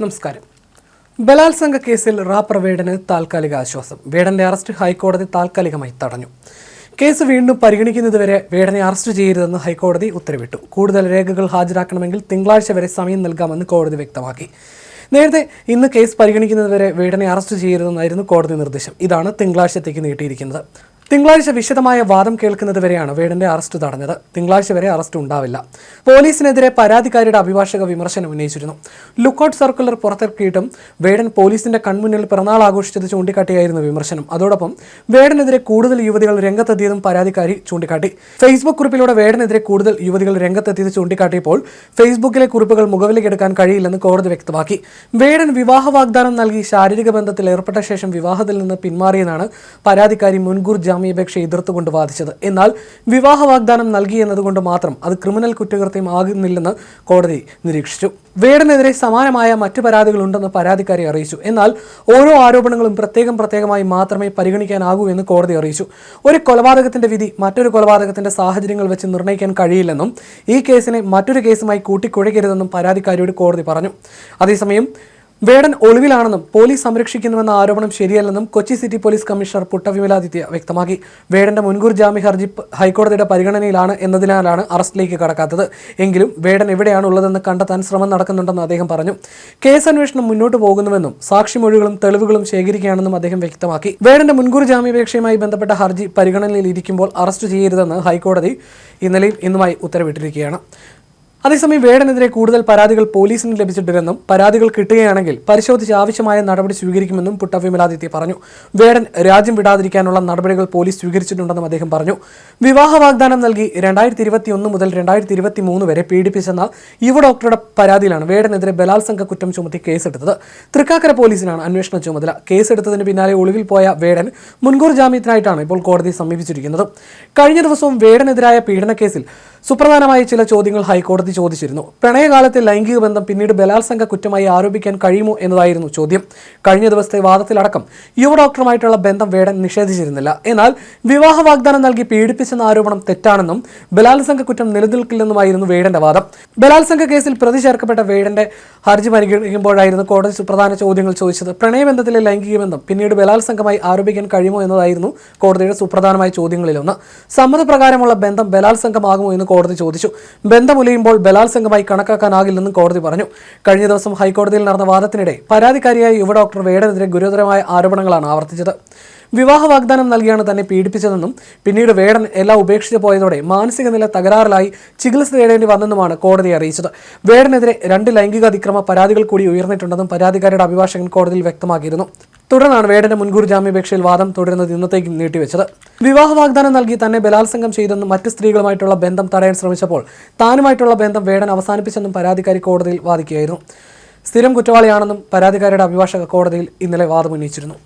നമസ്കാരം. ബലാത്സംഗ കേസിൽ റാപ്പർ വേടന് താൽക്കാലിക ആശ്വാസം. വേടന്റെ അറസ്റ്റ് ഹൈക്കോടതി താൽക്കാലികമായി തടഞ്ഞു. കേസ് വീണ്ടും പരിഗണിക്കുന്നതുവരെ വേടനെ അറസ്റ്റ് ചെയ്യരുതെന്ന് ഹൈക്കോടതി ഉത്തരവിട്ടു. കൂടുതൽ രേഖകൾ ഹാജരാക്കണമെങ്കിൽ തിങ്കളാഴ്ച വരെ സമയം നൽകാമെന്ന് കോടതി വ്യക്തമാക്കി. നേരത്തെ ഇന്ന് കേസ് പരിഗണിക്കുന്നതുവരെ വേടനെ അറസ്റ്റ് ചെയ്യരുതെന്നായിരുന്നു കോടതി നിർദ്ദേശം. ഇതാണ് തിങ്കളാഴ്ചത്തേക്ക് നീട്ടിയിരിക്കുന്നത്. തിങ്കളാഴ്ച വിശദമായ വാദം കേൾക്കുന്നത് വരെയാണ് വേടന്റെ അറസ്റ്റ് തടഞ്ഞത്. തിങ്കളാഴ്ച വരെ അറസ്റ്റ് ഉണ്ടാവില്ല. പോലീസിനെതിരെ പരാതിക്കാരിയുടെ അഭിഭാഷക വിമർശനം ഉന്നയിച്ചിരുന്നു. ലുക്കൌട്ട് സർക്കുലർ പുറത്തിറക്കിയിട്ടും വേടൻ പോലീസിന്റെ കൺമുന്നിൽ പിറന്നാൾ ആഘോഷിച്ചത് ചൂണ്ടിക്കാട്ടിയായിരുന്നു വിമർശനം. അതോടൊപ്പം വേടനെതിരെ കൂടുതൽ യുവതികൾ രംഗത്തെത്തിയതും പരാതിക്കാരി ചൂണ്ടിക്കാട്ടി. ഫേസ്ബുക്ക് കുറിപ്പിലൂടെ വേടനെതിരെ കൂടുതൽ യുവതികൾ രംഗത്തെത്തിയത് ചൂണ്ടിക്കാട്ടിയപ്പോൾ ഫേസ്ബുക്കിലെ കുറിപ്പുകൾ മുഖവിലേക്ക് എടുക്കാൻ കഴിയില്ലെന്ന് കോടതി വ്യക്തമാക്കി. വേടൻ വിവാഹ വാഗ്ദാനം നൽകി ശാരീരിക ബന്ധത്തിൽ ഏർപ്പെട്ട ശേഷം വിവാഹത്തിൽ നിന്ന് പിന്മാറിയെന്നാണ് പരാതിക്കാരി മുൻകൂർ ജാമ്യാപേക്ഷ എതിർത്തുകൊണ്ട് വാദിച്ചത്. എന്നാൽ വിവാഹ വാഗ്ദാനം നൽകി എന്നതുകൊണ്ട് മാത്രം അത് ക്രിമിനൽ കുറ്റകൃത്യം ആകുന്നില്ലെന്ന് കോടതി നിരീക്ഷിച്ചു. വേടനെതിരെ സമാനമായ മറ്റു പരാതികളുണ്ടെന്ന് പരാതിക്കാരി അറിയിച്ചു. എന്നാൽ ഓരോ ആരോപണങ്ങളും പ്രത്യേകം പ്രത്യേകമായി മാത്രമേ പരിഗണിക്കാനാകൂ എന്ന് കോടതി അറിയിച്ചു. ഒരു കൊലപാതകത്തിന്റെ വിധി മറ്റൊരു കൊലപാതകത്തിന്റെ സാഹചര്യങ്ങൾ വെച്ച് നിർണയിക്കാൻ കഴിയില്ലെന്നും ഈ കേസിനെ മറ്റൊരു കേസുമായി കൂട്ടിക്കുഴയ്ക്കരുതെന്നും പരാതിക്കാരിയോട് കോടതി പറഞ്ഞു. അതേസമയം വേടൻ ഒളിവിലാണെന്നും പോലീസ് സംരക്ഷിക്കുന്നുവെന്ന ആരോപണം ശരിയല്ലെന്നും Kochi city police commissioner Puttavimaladitya വ്യക്തമാക്കി. വേടന്റെ മുൻകൂർ ജാമ്യ ഹർജി ഹൈക്കോടതിയുടെ പരിഗണനയിലാണ് എന്നതിനാലാണ് അറസ്റ്റിലേക്ക് കടക്കാത്തത്. എങ്കിലും വേടൻ എവിടെയാണുള്ളതെന്ന് കണ്ടെത്താൻ ശ്രമം നടക്കുന്നുണ്ടെന്ന് അദ്ദേഹം പറഞ്ഞു. കേസ് അന്വേഷണം മുന്നോട്ട് പോകുന്നുവെന്നും സാക്ഷിമൊഴികളും തെളിവുകളും ശേഖരിക്കുകയാണെന്നും അദ്ദേഹം വ്യക്തമാക്കി. വേടന്റെ മുൻകൂർ ജാമ്യാപേക്ഷയുമായി ബന്ധപ്പെട്ട ഹർജി പരിഗണനയിൽ ഇരിക്കുമ്പോൾ അറസ്റ്റ് ചെയ്യരുതെന്ന് ഹൈക്കോടതി ഇന്നലെയും ഇന്നുമായി ഉത്തരവിട്ടിരിക്കുകയാണ്. അതേസമയം വേടനെതിരെ കൂടുതൽ പരാതികൾ പോലീസിന് ലഭിച്ചിട്ടില്ലെന്നും പരാതികൾ കിട്ടുകയാണെങ്കിൽ പരിശോധിച്ച് ആവശ്യമായ നടപടി സ്വീകരിക്കുമെന്നും പുട്ട വിമലാദിത്യ പറഞ്ഞു. വേടൻ രാജ്യം വിടാതിരിക്കാനുള്ള നടപടികൾ പോലീസ് സ്വീകരിച്ചിട്ടുണ്ടെന്നും അദ്ദേഹം പറഞ്ഞു. വിവാഹ വാഗ്ദാനം നൽകി രണ്ടായിരത്തി ഇരുപത്തി ഒന്ന് മുതൽ രണ്ടായിരത്തി ഇരുപത്തി മൂന്ന് വരെ പീഡിപ്പിച്ചെന്ന യുവ ഡോക്ടറുടെ പരാതിയിലാണ് വേടനെതിരെ ബലാത്സംഗ കുറ്റം ചുമത്തി കേസെടുത്തത്. തൃക്കാക്കര പോലീസിനാണ് അന്വേഷണ ചുമതല. കേസെടുത്തതിന് പിന്നാലെ ഒളിവിൽ പോയ വേടൻ മുൻകൂർ ജാമ്യത്തിനായിട്ടാണ് ഇപ്പോൾ കോടതി സമീപിച്ചിരിക്കുന്നത്. കഴിഞ്ഞ ദിവസവും വേടനെതിരായ പീഡനക്കേസിൽ സുപ്രധാനമായ ചില ചോദ്യങ്ങൾ ഹൈക്കോടതി ചോദിച്ചിരുന്നു. പ്രണയകാലത്തെ ലൈംഗിക ബന്ധം പിന്നീട് ബലാത്സംഗ കുറ്റമായി ആരോപിക്കാൻ കഴിയുമോ എന്നതായിരുന്നു ചോദ്യം. കഴിഞ്ഞ ദിവസത്തെ വാദത്തിലടക്കം യുവ ഡോക്ടറുമായിട്ടുള്ള ബന്ധം വേടൻ നിഷേധിച്ചിരുന്നില്ല. എന്നാൽ വിവാഹ വാഗ്ദാനം നൽകി പീഡിപ്പിച്ചെന്ന ആരോപണം തെറ്റാണെന്നും ബലാത്സംഗ കുറ്റം നിലനിൽക്കില്ലെന്നുമായിരുന്നു വേടന്റെ വാദം. ബലാത്സംഗ കേസിൽ പ്രതി ചേർക്കപ്പെട്ട വേടന്റെ ഹർജി പരിഗണിക്കുമ്പോഴായിരുന്നു കോടതി സുപ്രധാന ചോദ്യങ്ങൾ ചോദിച്ചത്. പ്രണയബന്ധത്തിലെ ലൈംഗിക ബന്ധം പിന്നീട് ബലാത്സംഗമായി ആരോപിക്കാൻ കഴിയുമോ എന്നതായിരുന്നു കോടതിയുടെ സുപ്രധാനമായ ചോദ്യങ്ങളിലൊന്ന്. സമ്മതപ്രകാരമുള്ള ബന്ധം ബലാത്സംഗമാകുമോ എന്ന് കോടതി ചോദിച്ചു. ബന്ധമുലയുമ്പോൾ ബലാത്സംഗമായി കണക്കാക്കാനാകില്ലെന്നും കോടതി പറഞ്ഞു. കഴിഞ്ഞ ദിവസം ഹൈക്കോടതിയിൽ നടന്ന വാദത്തിനിടെ പരാതിക്കാരിയായ യുവ ഡോക്ടർ വേടനെതിരെ ഗുരുതരമായ ആരോപണങ്ങളാണ് ആവർത്തിച്ചത്. വിവാഹ വാഗ്ദാനം നൽകിയാണ് തന്നെ പീഡിപ്പിച്ചതെന്നും പിന്നീട് വേടൻ എല്ലാം ഉപേക്ഷിച്ചു പോയതോടെ മാനസിക നില തകരാറിലായി ചികിത്സ തേടേണ്ടി വന്നെന്നുമാണ് കോടതി അറിയിച്ചത്. വേടനെതിരെ രണ്ട് ലൈംഗിക അതിക്രമ പരാതികൾ കൂടി ഉയർന്നിട്ടുണ്ടെന്നും പരാതിക്കാരുടെ അഭിഭാഷകൻ കോടതിയിൽ വ്യക്തമാക്കിയിരുന്നു. തുടർന്നാണ് വേടന്റെ മുൻകൂർ ജാമ്യാപേക്ഷയിൽ വാദം തുടരുന്നത് ഇന്നത്തേക്ക് നീട്ടിവെച്ചത്. വിവാഹ വാഗ്ദാനം നൽകി തന്നെ ബലാത്സംഗം ചെയ്തെന്നും മറ്റ് സ്ത്രീകളുമായിട്ടുള്ള ബന്ധം തടയാൻ ശ്രമിച്ചപ്പോൾ താനുമായിട്ടുള്ള ബന്ധം വേടൻ അവസാനിപ്പിച്ചെന്നും പരാതിക്കാരി കോടതിയിൽ വാദിക്കുകയായിരുന്നു. സ്ഥിരം കുറ്റവാളിയാണെന്നും പരാതിക്കാരിയുടെ അഭിഭാഷക കോടതിയിൽ ഇന്നലെ വാദമുന്നയിച്ചിരുന്നു.